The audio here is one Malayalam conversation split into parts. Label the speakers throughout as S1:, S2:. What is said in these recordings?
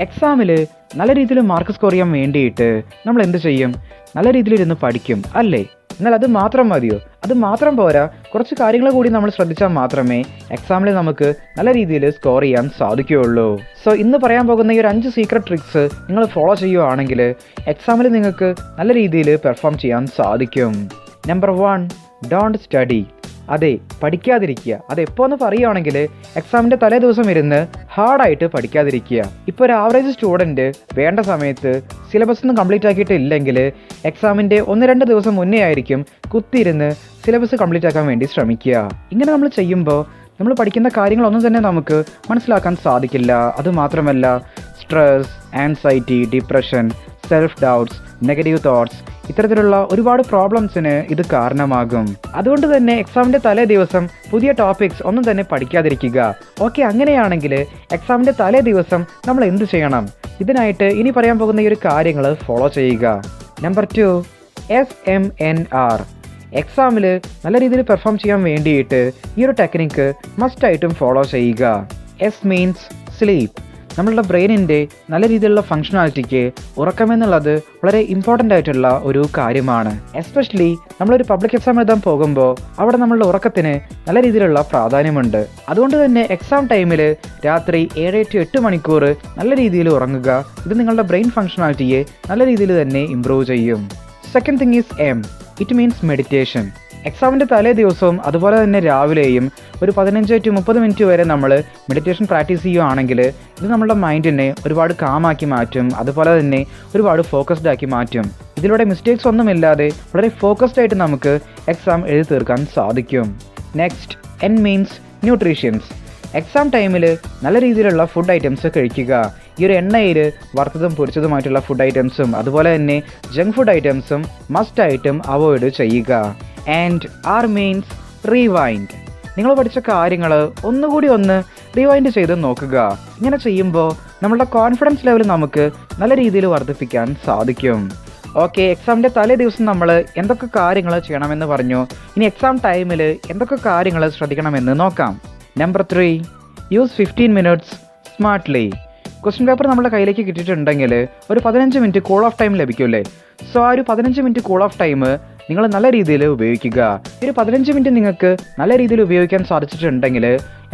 S1: എക്സാമിൽ നല്ല രീതിയിൽ മാർക്ക് സ്കോർ ചെയ്യാൻ വേണ്ടിയിട്ട് നമ്മൾ എന്ത് ചെയ്യും? നല്ല രീതിയിൽ ഇരുന്ന് പഠിക്കും അല്ലേ? എന്നാൽ അത് മാത്രം മതിയോ? അത് മാത്രം പോരാ. കുറച്ച് കാര്യങ്ങൾ കൂടി നമ്മൾ ശ്രദ്ധിച്ചാൽ മാത്രമേ എക്സാമിൽ നമുക്ക് നല്ല രീതിയിൽ സ്കോർ ചെയ്യാൻ സാധിക്കുകയുള്ളൂ. സോ ഇന്ന് പറയാൻ പോകുന്ന ഈ ഒരു അഞ്ച് സീക്രട്ട് ട്രിക്സ് നിങ്ങൾ ഫോളോ ചെയ്യുകയാണെങ്കിൽ എക്സാമിൽ നിങ്ങൾക്ക് നല്ല രീതിയിൽ പെർഫോം ചെയ്യാൻ സാധിക്കും. നമ്പർ വൺ ഡോണ്ട് സ്റ്റഡി അതെ പഠിക്കാതിരിക്കുക. അത് എപ്പോൾ എന്ന് പറയുകയാണെങ്കിൽ എക്സാമിന്റെ തലേ ദിവസം ഇരുന്ന് ഹാർഡായിട്ട് പഠിക്കാതിരിക്കുക. ഇപ്പോൾ ഒരു ആവറേജ് സ്റ്റുഡന്റ് വേണ്ട സമയത്ത് സിലബസ് ഒന്നും കംപ്ലീറ്റ് ആക്കിയിട്ടില്ലെങ്കിൽ എക്സാമിന്റെ ഒന്ന് രണ്ട് ദിവസം മുന്നേ ആയിരിക്കും കുത്തിയിരുന്ന് സിലബസ് കംപ്ലീറ്റ് ആക്കാൻ വേണ്ടി ശ്രമിക്കുക. ഇങ്ങനെ നമ്മൾ ചെയ്യുമ്പോൾ നമ്മൾ പഠിക്കുന്ന കാര്യങ്ങളൊന്നും തന്നെ നമുക്ക് മനസ്സിലാക്കാൻ സാധിക്കില്ല. അതുമാത്രമല്ല stress anxiety depression self doubts negative thoughts ഇത്തരത്തിലുള്ള ഒരുപാട് പ്രോബ്ലംസിന് ഇത് കാരണമാകും. അതുകൊണ്ട് തന്നെ എക്സാമിന്റെ തലേ ദിവസം പുതിയ ടോപ്പിക്സ് ഒന്നും തന്നെ പഠിക്കാതിരിക്കുക. ഓക്കെ അങ്ങനെയാണെങ്കിൽ എക്സാമിന്റെ തലേ ദിവസം നമ്മൾ എന്ത് ചെയ്യണം? ഇതിനായിട്ട് ഇനി പറയാൻ പോകുന്ന ഈ ഒരു കാര്യങ്ങൾ ഫോളോ ചെയ്യുക. Number two S M N R എക്സാമിൽ നല്ല രീതിയിൽ പെർഫോം ചെയ്യാൻ വേണ്ടിയിട്ട് ഈ ഒരു ടെക്നിക്ക് മസ്റ്റായിട്ടും ഫോളോ ചെയ്യുക. എസ് മീൻസ് സ്ലീപ്പ് നമ്മളുടെ ബ്രെയിനിന്റെ നല്ല രീതിയിലുള്ള ഫങ്ഷണാലിറ്റിക്ക് ഉറക്കമെന്നുള്ളത് വളരെ ഇമ്പോർട്ടന്റ് ആയിട്ടുള്ള ഒരു കാര്യമാണ്. എസ്പെഷ്യലി നമ്മളൊരു പബ്ലിക് എക്സാം എഴുതാൻ പോകുമ്പോൾ അവിടെ നമ്മളുടെ ഉറക്കത്തിന് നല്ല രീതിയിലുള്ള പ്രാധാന്യമുണ്ട്. അതുകൊണ്ട് തന്നെ എക്സാം ടൈമിൽ രാത്രി ഏഴ് ടു എട്ട് മണിക്കൂർ നല്ല രീതിയിൽ ഉറങ്ങുക ഇത് നിങ്ങളുടെ ബ്രെയിൻ ഫങ്ഷണാലിറ്റിയെ നല്ല രീതിയിൽ തന്നെ ഇമ്പ്രൂവ് ചെയ്യും. Second thing is M it means meditation എക്സാമിന്റെ തലേ ദിവസവും അതുപോലെ തന്നെ രാവിലെയും ഒരു പതിനഞ്ച് ടു മുപ്പത് മിനിറ്റ് വരെ നമ്മൾ മെഡിറ്റേഷൻ പ്രാക്ടീസ് ചെയ്യുകയാണെങ്കിൽ ഇത് നമ്മുടെ മൈൻഡിനെ ഒരുപാട് കാമാക്കി മാറ്റും. അതുപോലെ തന്നെ ഒരുപാട് ഫോക്കസ്ഡ് ആക്കി മാറ്റും. ഇതിലൂടെ മിസ്റ്റേക്സ് ഒന്നുമില്ലാതെ വളരെ ഫോക്കസ്ഡ് ആയിട്ട് നമുക്ക് എക്സാം എഴുതി തീർക്കാൻ സാധിക്കും. Next N means nutritions exam ടൈമിൽ നല്ല രീതിയിലുള്ള ഫുഡ് ഐറ്റംസ് കഴിക്കുക. ഈ ഒരു എണ്ണയിൽ വറുത്തതും പൊരിച്ചതുമായിട്ടുള്ള ഫുഡ് ഐറ്റംസും അതുപോലെ തന്നെ ജങ്ക് ഫുഡ് ഐറ്റംസും മസ്റ്റ് ആയിട്ടും അവോയ്ഡ് ചെയ്യുക. ആൻഡ് ആർ മീൻസ് റീവൈൻഡ് നിങ്ങൾ പഠിച്ച കാര്യങ്ങൾ ഒന്നുകൂടി ഒന്ന് റീവൈൻഡ് ചെയ്ത് നോക്കുക. ഇങ്ങനെ ചെയ്യുമ്പോൾ നമ്മളുടെ കോൺഫിഡൻസ് ലെവൽ നമുക്ക് നല്ല രീതിയിൽ വർദ്ധിപ്പിക്കാൻ സാധിക്കും. ഓക്കെ എക്സാമിന്റെ തലേ ദിവസം നമ്മൾ എന്തൊക്കെ കാര്യങ്ങൾ ചെയ്യണമെന്ന് പറഞ്ഞു. ഇനി എക്സാം ടൈമിൽ എന്തൊക്കെ കാര്യങ്ങൾ ശ്രദ്ധിക്കണമെന്ന് നോക്കാം. Number three use fifteen minutes smartly question paper നമ്മുടെ കയ്യിലേക്ക് കിട്ടിയിട്ടുണ്ടെങ്കിൽ ഒരു പതിനഞ്ച് മിനിറ്റ് കൂൾ ഓഫ് ടൈം ലഭിക്കുമല്ലേ? സോ ആ ഒരു പതിനഞ്ച് മിനിറ്റ് കൂൾ ഓഫ് ടൈം നിങ്ങൾ നല്ല രീതിയിൽ ഉപയോഗിക്കുക. ഈ ഒരു പതിനഞ്ച് മിനിറ്റ് നിങ്ങൾക്ക് നല്ല രീതിയിൽ ഉപയോഗിക്കാൻ സാധിച്ചിട്ടുണ്ടെങ്കിൽ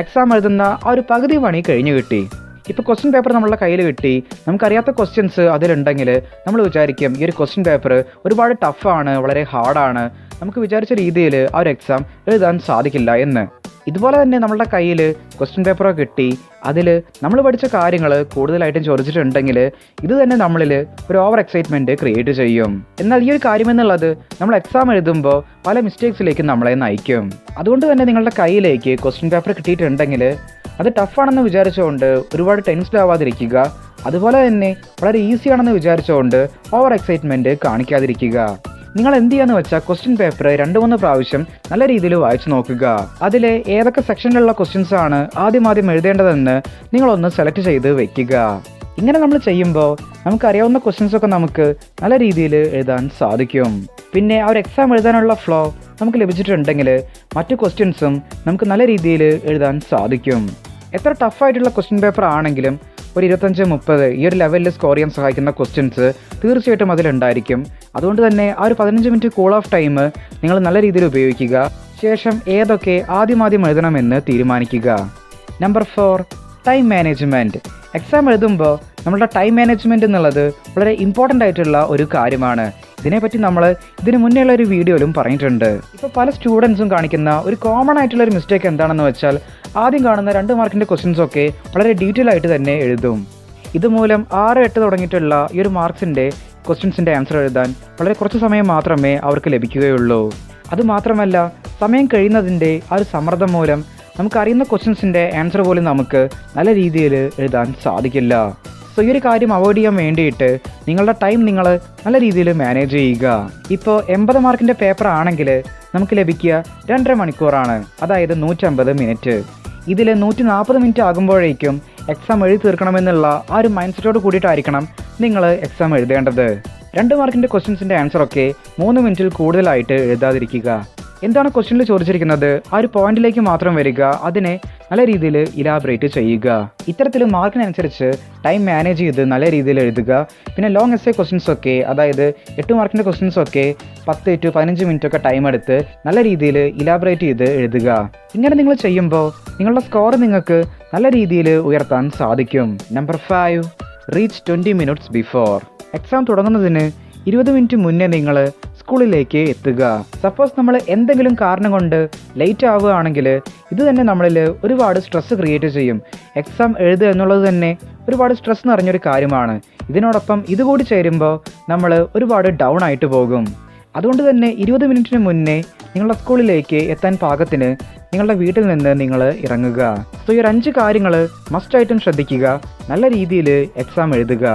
S1: എക്സാം എഴുതുന്ന ആ ഒരു പകുതി പണി കഴിഞ്ഞു കിട്ടി. ഇപ്പോൾ ക്വസ്റ്റ്യൻ പേപ്പർ നമ്മളുടെ കയ്യിൽ കിട്ടി. നമുക്കറിയാത്ത ക്വസ്റ്റ്യൻസ് അതിലുണ്ടെങ്കിൽ നമ്മൾ വിചാരിക്കും ഈ ഒരു ക്വസ്റ്റ്യൻ പേപ്പർ ഒരുപാട് ടഫാണ് വളരെ ഹാർഡാണ് നമുക്ക് വിചാരിച്ച രീതിയിൽ ആ ഒരു എക്സാം എഴുതാൻ സാധിക്കില്ല എന്ന്. ഇതുപോലെ തന്നെ നമ്മളുടെ കയ്യിൽ ക്വസ്റ്റ്യൻ പേപ്പറോ കിട്ടി. അതിൽ നമ്മൾ പഠിച്ച കാര്യങ്ങൾ കൂടുതലായിട്ടും ചോദിച്ചിട്ടുണ്ടെങ്കിൽ ഇത് തന്നെ നമ്മളിൽ ഒരു ഓവർ എക്സൈറ്റ്മെന്റ് ക്രിയേറ്റ് ചെയ്യും. എന്നാൽ ഈ ഒരു കാര്യം എന്നുള്ളത് നമ്മൾ എക്സാം എഴുതുമ്പോൾ പല മിസ്റ്റേക്സിലേക്കും നമ്മളെ നയിക്കും. അതുകൊണ്ട് തന്നെ നിങ്ങളുടെ കയ്യിലേക്ക് ക്വസ്റ്റ്യൻ പേപ്പർ കിട്ടിയിട്ടുണ്ടെങ്കിൽ അത് ടഫാണെന്ന് വിചാരിച്ചുകൊണ്ട് ഒരുപാട് ടെൻസ്ഡ് ആവാതിരിക്കുക. അതുപോലെ തന്നെ വളരെ ഈസിയാണെന്ന് വിചാരിച്ചുകൊണ്ട് ഓവർ എക്സൈറ്റ്മെന്റ് കാണിക്കാതിരിക്കുക. നിങ്ങൾ എന്ത് ചെയ്യാന്ന് വെച്ചാൽ ക്വസ്റ്റ്യൻ പേപ്പർ രണ്ട് മൂന്ന് പ്രാവശ്യം നല്ല രീതിയിൽ വായിച്ചു നോക്കുക. അതിലെ ഏതൊക്കെ സെക്ഷനിലുള്ള ക്വസ്റ്റ്യൻസ് ആണ് ആദ്യം ആദ്യം എഴുതേണ്ടതെന്ന് നിങ്ങളൊന്ന് സെലക്ട് ചെയ്ത് വെക്കുക. ഇങ്ങനെ നമ്മൾ ചെയ്യുമ്പോൾ നമുക്കറിയാവുന്ന ക്വസ്റ്റ്യൻസ് ഒക്കെ നമുക്ക് നല്ല രീതിയിൽ എഴുതാൻ സാധിക്കും. പിന്നെ ആ ഒരു എക്സാം എഴുതാനുള്ള ഫ്ലോ നമുക്ക് ലഭിച്ചിട്ടുണ്ടെങ്കിൽ മറ്റു ക്വസ്റ്റ്യൻസും നമുക്ക് നല്ല രീതിയിൽ എഴുതാൻ സാധിക്കും. എത്ര ടഫായിട്ടുള്ള ക്വസ്റ്റ്യൻ പേപ്പർ ആണെങ്കിലും ഒരു ഇരുപത്തഞ്ച് മുപ്പത് ഈ ഒരു ലെവലിൽ സ്കോർ ചെയ്യാൻ സഹായിക്കുന്ന ക്വസ്റ്റ്യൻസ് തീർച്ചയായിട്ടും അതിലുണ്ടായിരിക്കും. അതുകൊണ്ട് തന്നെ ആ ഒരു പതിനഞ്ച് മിനിറ്റ് കൂൾ ഓഫ് ടൈം നിങ്ങൾ നല്ല രീതിയിൽ ഉപയോഗിക്കുക. ശേഷം ഏതൊക്കെ ആദ്യം ആദ്യം എഴുതണമെന്ന് തീരുമാനിക്കുക. Number four time management exam എഴുതുമ്പോൾ നമ്മളുടെ ടൈം മാനേജ്മെന്റ് എന്നുള്ളത് വളരെ ഇമ്പോർട്ടന്റ് ആയിട്ടുള്ള ഒരു കാര്യമാണ്. ഇതിനെപ്പറ്റി നമ്മൾ ഇതിന് മുന്നേയുള്ള ഒരു വീഡിയോയിലും പറഞ്ഞിട്ടുണ്ട്. ഇപ്പോൾ പല സ്റ്റുഡൻസും കാണിക്കുന്ന ഒരു കോമൺ ആയിട്ടുള്ള ഒരു മിസ്റ്റേക്ക് എന്താണെന്ന് വെച്ചാൽ ആദ്യം കാണുന്ന രണ്ട് മാർക്കിന്റെ ക്വസ്റ്റ്യൻസ് ഒക്കെ വളരെ ഡീറ്റെയിൽ ആയിട്ട് തന്നെ എഴുതും. ഇതുമൂലം ആറ് എട്ട് തുടങ്ങിയിട്ടുള്ള ഈ ഒരു മാർക്സിന്റെ ക്വസ്റ്റ്യൻസിന്റെ ആൻസർ എഴുതാൻ വളരെ കുറച്ച് സമയം മാത്രമേ അവർക്ക് ലഭിക്കുകയുള്ളൂ. അതുമാത്രമല്ല സമയം കഴിയുന്നതിന്റെ ആ ഒരു സമ്മർദ്ദം മൂലം നമുക്കറിയുന്ന ക്വസ്റ്റ്യൻസിന്റെ ആൻസർ പോലും നമുക്ക് നല്ല രീതിയിൽ എഴുതാൻ സാധിക്കില്ല. സോ ഈ ഒരു കാര്യം അവോയ്ഡ് ചെയ്യാൻ വേണ്ടിയിട്ട് നിങ്ങളുടെ ടൈം നിങ്ങൾ നല്ല രീതിയിൽ മാനേജ് ചെയ്യുക. ഇപ്പോൾ എൺപത് മാർക്കിന്റെ പേപ്പർ ആണെങ്കിൽ നമുക്ക് ലഭിക്കുക രണ്ടര മണിക്കൂറാണ്. അതായത് നൂറ്റമ്പത് മിനിറ്റ് ഇതിൽ നൂറ്റി നാൽപ്പത് മിനിറ്റ് ആകുമ്പോഴേക്കും എക്സാം എഴുതി തീർക്കണമെന്നുള്ള ആ ഒരു മൈൻഡ് സെറ്റോട് കൂടിയിട്ടായിരിക്കണം നിങ്ങൾ എക്സാം എഴുതേണ്ടത്. രണ്ട് മാർക്കിന്റെ ക്വസ്റ്റ്യൻസിന്റെ ആൻസറൊക്കെ മൂന്ന് മിനിറ്റിൽ കൂടുതലായിട്ട് എഴുതാതിരിക്കുക. എന്താണ് ക്വസ്റ്റ്യനിൽ ചോദിച്ചിരിക്കുന്നത്? ആ ഒരു പോയിന്റിലേക്ക് മാത്രം വരിക അതിനെ നല്ല രീതിയിൽ ഇലാബറേറ്റ് ചെയ്യുക. ഇത്തരത്തിൽ മാർക്കിനനുസരിച്ച് ടൈം മാനേജ് ചെയ്ത് നല്ല രീതിയിൽ എഴുതുക. പിന്നെ ലോങ് എസ് എ ക്വസ്റ്റ്യൻസ് ഒക്കെ അതായത് എട്ട് മാർക്കിന്റെ ക്വസ്റ്റ്യൻസ് ഒക്കെ പത്ത് ടു പതിനഞ്ച് മിനിറ്റ് ഒക്കെ ടൈം എടുത്ത് നല്ല രീതിയിൽ ഇലാബറേറ്റ് ചെയ്ത് എഴുതുക. ഇങ്ങനെ നിങ്ങൾ ചെയ്യുമ്പോൾ നിങ്ങളുടെ സ്കോർ നിങ്ങൾക്ക് നല്ല രീതിയിൽ ഉയർത്താൻ സാധിക്കും. Number five reach twenty minutes before exam തുടങ്ങുന്നതിന് ഇരുപത് മിനിറ്റ് മുന്നേ നിങ്ങൾ സ്കൂളിലേക്ക് എത്തുക. സപ്പോസ് നമ്മൾ എന്തെങ്കിലും കാരണം കൊണ്ട് ലേറ്റ് ആവുകയാണെങ്കിൽ ഇത് തന്നെ നമ്മളിൽ ഒരുപാട് സ്ട്രെസ് ക്രിയേറ്റ് ചെയ്യും. എക്സാം എഴുതുക എന്നുള്ളത് തന്നെ ഒരുപാട് സ്ട്രെസ് നിറഞ്ഞൊരു കാര്യമാണ്. ഇതിനോടൊപ്പം ഇതുകൂടി ചേരുമ്പോൾ നമ്മൾ ഒരുപാട് ഡൗൺ ആയിട്ട് പോകും. അതുകൊണ്ട് തന്നെ ഇരുപത് മിനിറ്റിന് മുന്നേ നിങ്ങളുടെ സ്കൂളിലേക്ക് എത്താൻ പാകത്തിന് നിങ്ങളുടെ വീട്ടിൽ നിന്ന് നിങ്ങൾ ഇറങ്ങുക. സോ ഈ ഒരു അഞ്ച് കാര്യങ്ങൾ മസ്റ്റായിട്ടും ശ്രദ്ധിക്കുക. നല്ല രീതിയിൽ എക്സാം എഴുതുക.